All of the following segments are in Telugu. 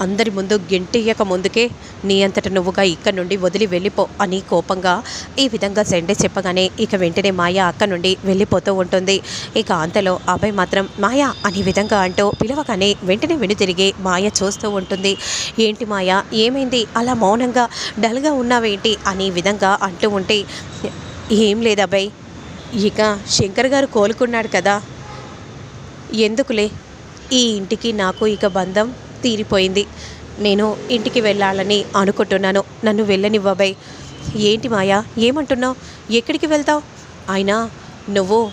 అందరి ముందు గెంటెయ్యక ముందుకే నీ అంతట నువ్వుగా ఇక్కడ నుండి వదిలి వెళ్ళిపో అని కోపంగా ఈ విధంగా సెండే చెప్పగానే ఇక వెంటనే మాయ అక్క నుండి వెళ్ళిపోతూ ఉంటుంది. ఇక అంతలో అభయ్ మాత్రం మాయ అనే విధంగా అంటూ పిలవగానే వెంటనే వెనుతిరిగి మాయ చూస్తూ ఉంటుంది. ఏంటి మాయ? ఏమైంది? అలా మౌనంగా డల్గా ఉన్నావేంటి? అనే విధంగా అంటూ ఉంటే ఏం లేదు అభయ్. ఇక శంకర్ గారు కోలుకున్నాడు కదా. ఎందుకులే? ఈ ఇంటికి నాకు ఇక బంధం తీరిపోయింది. నేను ఇంటికి వెళ్ళాలని అనుకుంటున్నాను. నన్ను వెళ్ళనివ్వబాయ్ ఏంటి మాయా? ఏమంటున్నావు? ఎక్కడికి వెళ్తావు? అయినా నువ్వు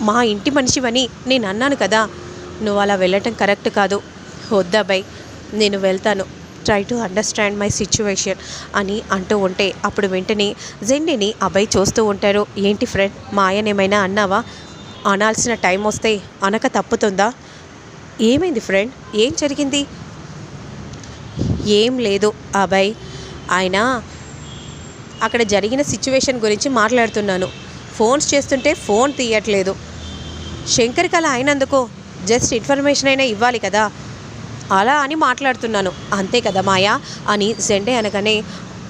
మా ఇంటి మనిషివని నేను అన్నాను కదా. నువ్వు అలా వెళ్ళటం కరెక్ట్ కాదు. వద్దాబాయ్ నేను వెళ్తాను. Try to understand my situation అని అంటూ ఉంటే అప్పుడు వెంటనే జెండిని అబ్బాయి చూస్తూ ఉంటారు. ఏంటి ఫ్రెండ్ మా ఆయనేమైనా అన్నావా? అనాల్సిన టైం వస్తే అనక తప్పుతుందా? ఏమైంది ఫ్రెండ్? ఏం జరిగింది? ఏం లేదు అబ్బాయి ఆయన అక్కడ జరిగిన సిచ్యువేషన్ గురించి మాట్లాడుతున్నాను. ఫోన్స్ చేస్తుంటే ఫోన్ తీయట్లేదు. శంకర్ కళ అయినందుకు జస్ట్ ఇన్ఫర్మేషన్ అయినా ఇవ్వాలి కదా? అలా అని మాట్లాడుతున్నాను. అంతే కదా మాయా? అని జెండే అనగానే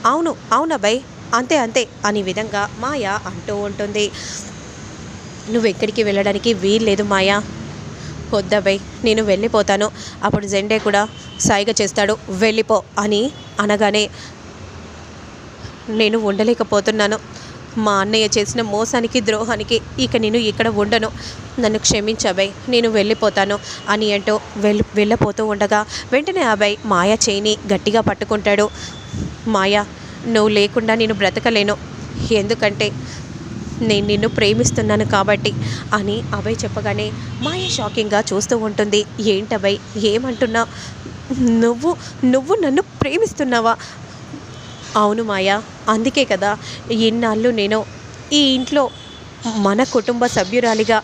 అవును అవును అబ్బాయి అంతే అంతే అని విధంగా మాయా అంటూ ఉంటుంది. నువ్వు ఎక్కడికి వెళ్ళడానికి వీల్లేదు మాయా. వద్దబ్బాయి నేను వెళ్ళిపోతాను. అప్పుడు జెండే కూడా సాయిగ చేస్తాడు. వెళ్ళిపో అని అనగానే నేను ఉండలేకపోతున్నాను. మా అన్నయ్య చేసిన మోసానికి ద్రోహానికి ఇక నేను ఇక్కడ ఉండను. నన్ను క్షమించబై నేను వెళ్ళిపోతాను అని అంటూ వెళ్ళి వెళ్ళపోతూ ఉండగా వెంటనే అబ్బాయి మాయ చేయిని గట్టిగా పట్టుకుంటాడు. మాయ నువ్వు లేకుండా నేను బ్రతకలేను. ఎందుకంటే నేను నిన్ను ప్రేమిస్తున్నాను కాబట్టి అని అభయ్ చెప్పగానే మాయ షాకింగ్గా చూస్తూ ఉంటుంది. ఏంటభయ్ ఏమంటున్నా? నువ్వు నువ్వు నన్ను ప్రేమిస్తున్నావా? అవును మాయా అందుకే కదా ఇన్నాళ్ళు నేను ఈ ఇంట్లో మన కుటుంబ సభ్యురాలిగా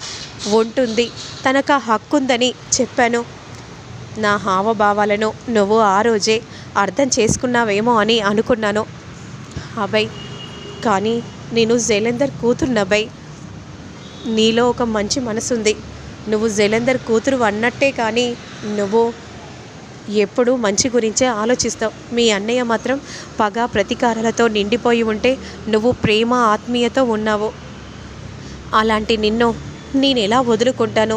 ఉంటుంది తనకు ఆ హక్కు ఉందని చెప్పాను. నా హావభావాలను నువ్వు ఆ రోజే అర్థం చేసుకున్నావేమో అని అనుకున్నాను. అభయ్ కానీ నేను జైలందర్ కూతురు నభై. నీలో ఒక మంచి మనసుంది. నువ్వు జైలందర్ కూతురు అన్నట్టే కానీ నువ్వు ఎప్పుడు మంచి గురించే ఆలోచిస్తావు. మీ అన్నయ్య మాత్రం పగ ప్రతీకారాలతో నిండిపోయి ఉంటే నువ్వు ప్రేమ ఆత్మీయతో ఉన్నావు. అలాంటి నిన్ను నేను ఎలా వదులుకుంటాను?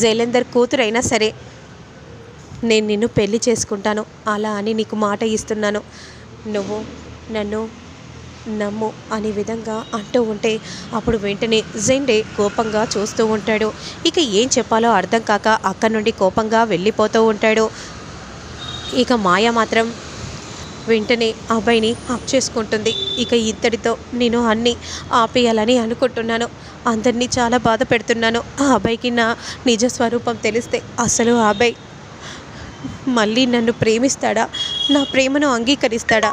జైలందర్ కూతురైనా సరే నేను నిన్ను పెళ్ళి చేసుకుంటాను. అలా అని నీకు మాట ఇస్తున్నాను. నువ్వు నన్ను నమ్ము అనే విధంగా అంటూ ఉంటే అప్పుడు వెంటనే జెండే కోపంగా చూస్తూ ఉంటాడు. ఇక ఏం చెప్పాలో అర్థం కాక అక్కడి నుండి కోపంగా వెళ్ళిపోతూ ఉంటాడు. ఇక మాయ మాత్రం వెంటనే అబ్బాయిని అప్ చేసుకుంటుంది. ఇక ఇద్దరితో నేను అన్నీ ఆపేయాలని అనుకుంటున్నాను. అందరినీ చాలా బాధ పెడుతున్నాను. ఆ అబ్బాయికి నా నిజ స్వరూపం తెలిస్తే అసలు ఆ అబ్బాయి మళ్ళీ నన్ను ప్రేమిస్తాడా? నా ప్రేమను అంగీకరిస్తాడా?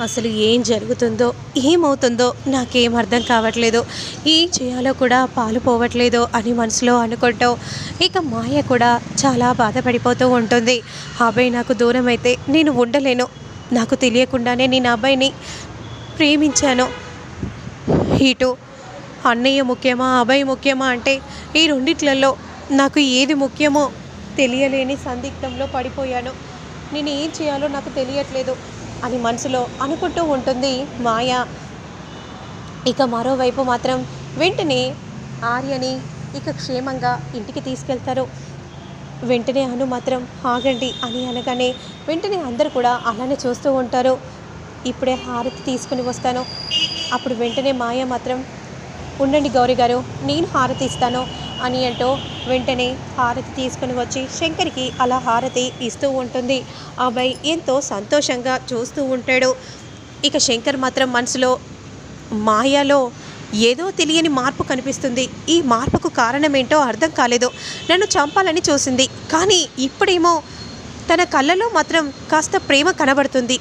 అసలు ఏం జరుగుతుందో ఏమవుతుందో నాకేం అర్థం కావట్లేదు. ఏం చేయాలో కూడా పాలు పోవట్లేదు అని మనసులో అనుకుంటాం ఇక మాయ కూడా చాలా బాధపడిపోతూ ఉంటుంది. ఆ అబ్బాయి నాకు దూరం అయితే నేను ఉండలేను. నాకు తెలియకుండానే నేను అబ్బాయిని ప్రేమించాను. ఇటు అన్నయ్య ముఖ్యమా అబ్బాయి ముఖ్యమా అంటే ఈ రెండిట్లలో నాకు ఏది ముఖ్యమో తెలియలేని సందిగ్ధంలో పడిపోయాను. నేను ఏం చేయాలో నాకు తెలియట్లేదు. అని మనసులో అనుకుంటూ ఉంటుంది మాయ. ఇక మరోవైపు మాత్రం వెంటనే ఆర్యని ఇక క్షేమంగా ఇంటికి తీసుకెళ్తారు. వెంటనే అను మాత్రం ఆగండి అని అనగానే వెంటనే అందరు కూడా అలానే చూస్తూ ఉంటారు. ఇప్పుడే హారతి తీసుకుని వస్తాను. అప్పుడు వెంటనే మాయ మాత్రం ఉండండి గౌరీ గారు నేను హారతి ఇస్తాను. అని అంటూ వెంటనే హారతి తీసుకుని వచ్చి శంకర్కి అలా హారతి ఇస్తూ ఉంటుంది. అబ్బాయి ఎంతో సంతోషంగా చూస్తూ ఉంటాడు. ఇక శంకర్ మాత్రం మనసులో మాయాలో ఏదో తెలియని మార్పు కనిపిస్తుంది. ఈ మార్పుకు కారణమేంటో అర్థం కాలేదు. నన్ను చంపాలని చూసింది. కానీ ఇప్పుడేమో తన కళ్ళలో మాత్రం కాస్త ప్రేమ కనబడుతుంది.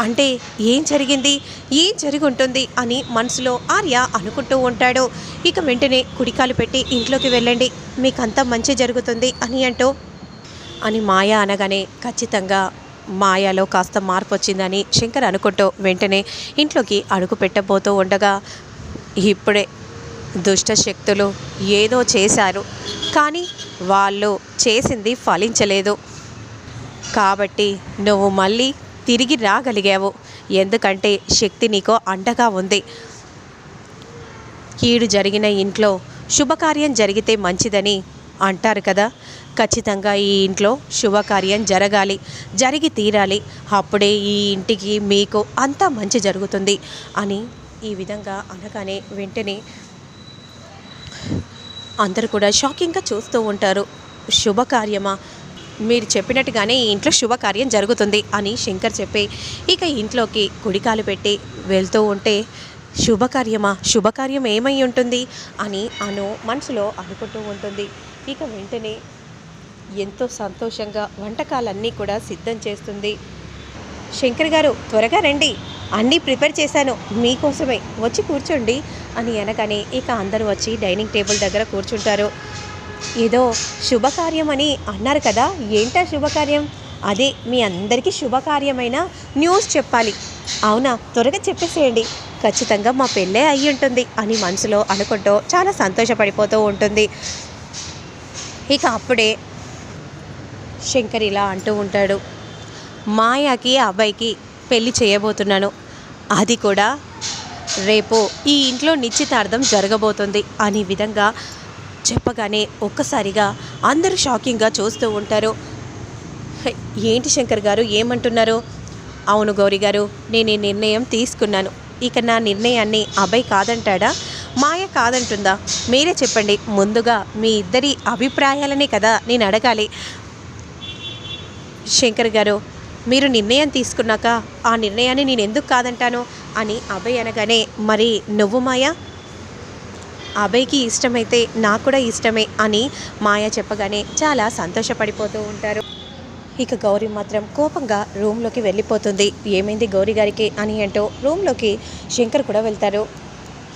అంటే ఏం జరిగింది? ఏం జరిగి ఉంటుంది అని మనసులో ఆర్య అనుకుంటూ ఉంటాడు. ఇక వెంటనే కుడికాలు పెట్టి ఇంట్లోకి వెళ్ళండి. మీకంతా మంచి జరుగుతుంది అని అంటూ అని మాయ అనగానే ఖచ్చితంగా మాయాలో కాస్త మార్పు వచ్చిందని శంకర్ అనుకుంటూ వెంటనే ఇంట్లోకి అడుగు పెట్టబోతూ ఉండగా ఇప్పుడే దుష్ట శక్తులు ఏదో చేశారు. కానీ వాళ్ళు చేసింది ఫలించలేదు. కాబట్టి నువ్వు మళ్ళీ తిరిగి రాగలిగావు. ఎందుకంటే శక్తి నీకు అండగా ఉంది. కీడు జరిగిన ఇంట్లో శుభకార్యం జరిగితే మంచిదని అంటారు కదా. ఖచ్చితంగా ఈ ఇంట్లో శుభకార్యం జరగాలి జరిగి తీరాలి. అప్పుడే ఈ ఇంటికి మీకు అంతా మంచి జరుగుతుంది అని ఈ విధంగా అనగానే వెంటనే అందరూ కూడా షాకింగ్గా చూస్తూ ఉంటారు. శుభకార్యమా? మీరు చెప్పినట్టుగానే ఈ ఇంట్లో శుభకార్యం జరుగుతుంది అని శంకర్ చెప్పి ఇక ఇంట్లోకి కుడికాలు పెట్టి వెళ్తూ ఉంటే శుభకార్యమా? శుభకార్యం ఏమై ఉంటుంది? అని అను మనసులో అనుకుంటూ ఉంటుంది. ఇక వెంటనే ఎంతో సంతోషంగా వంటకాలన్నీ కూడా సిద్ధం చేస్తుంది. శంకర్ గారు త్వరగా రండి. అన్నీ ప్రిపేర్ చేశాను. మీకోసమే. వచ్చి కూర్చోండి అని అనగానే ఇక అందరూ వచ్చి డైనింగ్ టేబుల్ దగ్గర కూర్చుంటారు. ఏదో శుభకార్యం అని అన్నారు కదా ఏంటా శుభకార్యం? అదే మీ అందరికీ శుభకార్యమైన న్యూస్ చెప్పాలి. అవునా? త్వరగా చెప్పేసేయండి. ఖచ్చితంగా మా పెళ్ళే అయ్యి ఉంటుంది అని మనసులో అనుకుంటూ చాలా సంతోషపడిపోతూ ఉంటుంది. ఇక అప్పుడే శంకర్ ఇలా అంటూ ఉంటాడు. మాయాకి అబ్బాయికి పెళ్ళి చేయబోతున్నాను. అది కూడా రేపు ఈ ఇంట్లో నిశ్చితార్థం జరగబోతుంది అనే విధంగా చెప్పగానే ఒక్కసారిగా అందరూ షాకింగ్గా చూస్తూ ఉంటారు. ఏంటి శంకర్ గారు ఏమంటున్నారు? అవును గౌరీ గారు నేను ఈ నిర్ణయం తీసుకున్నాను. ఇక నా నిర్ణయాన్ని అభయ్ కాదంటాడా? మాయ కాదంటుందా? మీరే చెప్పండి. ముందుగా మీ ఇద్దరి అభిప్రాయాలనే కదా నేను అడగాలి. శంకర్ గారు మీరు నిర్ణయం తీసుకున్నాక ఆ నిర్ణయాన్ని నేను ఎందుకు కాదంటాను? అని అభయ్ అనగానే మరి నువ్వు మాయా? అభయ్కి ఇష్టమైతే నాకు కూడా ఇష్టమే అని మాయ చెప్పగానే చాలా సంతోషపడిపోతూ ఉంటారు. ఇక గౌరీ మాత్రం కోపంగా రూమ్లోకి వెళ్ళిపోతుంది. ఏమైంది గౌరీ గారికి అని అంటూ రూమ్లోకి శంకర్ కూడా వెళ్తారు.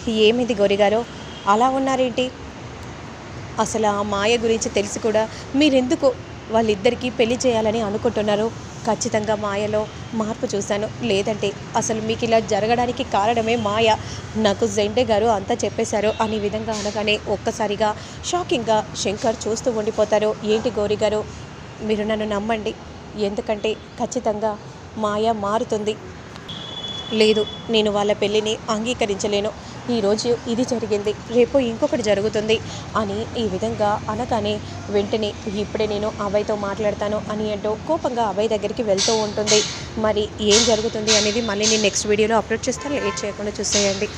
ఏమైంది గౌరీ గారు? అలా ఉన్నారేంటి? అసలు ఆ మాయ గురించి తెలిసి కూడా మీరెందుకు వాళ్ళిద్దరికీ పెళ్ళి చేయాలని అనుకుంటున్నారు? ఖచ్చితంగా మాయలో మార్పు చూశాను. లేదంటే అసలు మీకు ఇలా జరగడానికి కారణమే మాయ. నాకు జెండే గారు అంతా చెప్పేశారు అనే విధంగా అనగానే ఒక్కసారిగా షాకింగ్గా శంకర్ చూస్తూ ఉండిపోతారు. ఏంటి గౌరీ గారు? మీరు నన్ను నమ్మండి. ఎందుకంటే ఖచ్చితంగా మాయ మారుతుంది. లేదు నేను వాళ్ళ పెళ్ళిని అంగీకరించలేను. ఈరోజు ఇది జరిగింది రేపు ఇంకొకటి జరుగుతుంది అని ఈ విధంగా అనగానే వెంటనే ఇప్పుడే నేను అభయ్తో మాట్లాడతాను అని అంటూ కోపంగా అభయ్ దగ్గరికి వెళ్తూ ఉంటుంది. మరి ఏం జరుగుతుంది అనేది మళ్ళీ నేను నెక్స్ట్ వీడియోలో అప్లోడ్ చేస్తాను లేట్ చేయకుండా చూసేయండి.